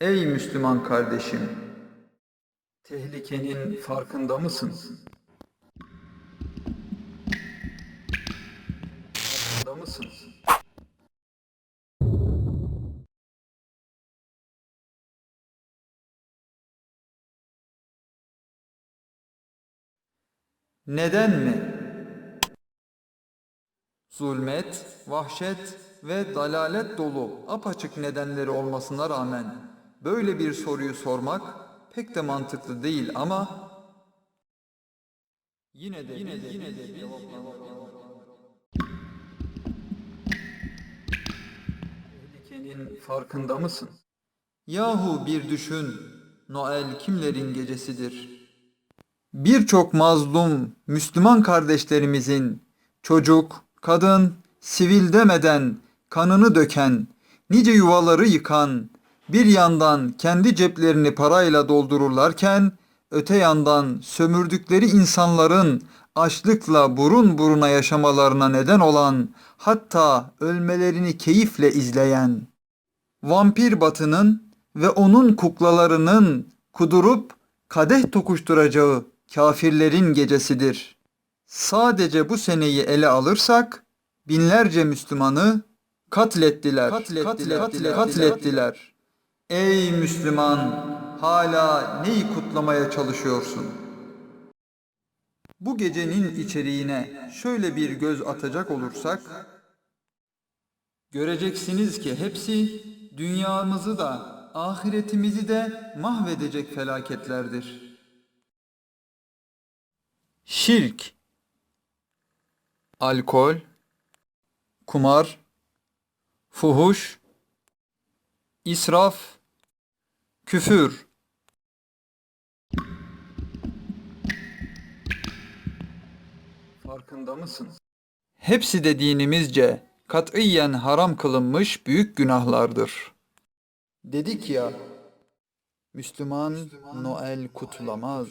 Ey Müslüman kardeşim! Tehlikenin farkında mısın? Farkında mısın? Neden mi? Zulmet, vahşet ve dalalet dolu apaçık nedenleri olmasına rağmen böyle bir soruyu sormak pek de mantıklı değil ama yine de yine de yine de Tehlikenin farkında mısın? Yahu bir düşün, Noel kimlerin gecesidir? Birçok mazlum Müslüman kardeşlerimizin çocuk, kadın, sivil demeden kanını döken, nice yuvaları yıkan, bir yandan kendi ceplerini parayla doldururlarken, öte yandan sömürdükleri insanların açlıkla burun buruna yaşamalarına neden olan, hatta ölmelerini keyifle izleyen, vampir batının ve onun kuklalarının kudurup kadeh tokuşturacağı kafirlerin gecesidir. Sadece bu seneyi ele alırsak binlerce Müslümanı katlettiler. Katlettiler. Katlettiler. Ey Müslüman, hala neyi kutlamaya çalışıyorsun? Bu gecenin içeriğine şöyle bir göz atacak olursak göreceksiniz ki hepsi dünyamızı da ahiretimizi de mahvedecek felaketlerdir. Şirk, alkol, kumar, fuhuş, israf, küfür. Farkında mısın? Hepsi de dinimizce katiyen haram kılınmış büyük günahlardır. Dedik ya, Müslüman Noel kutlamaz.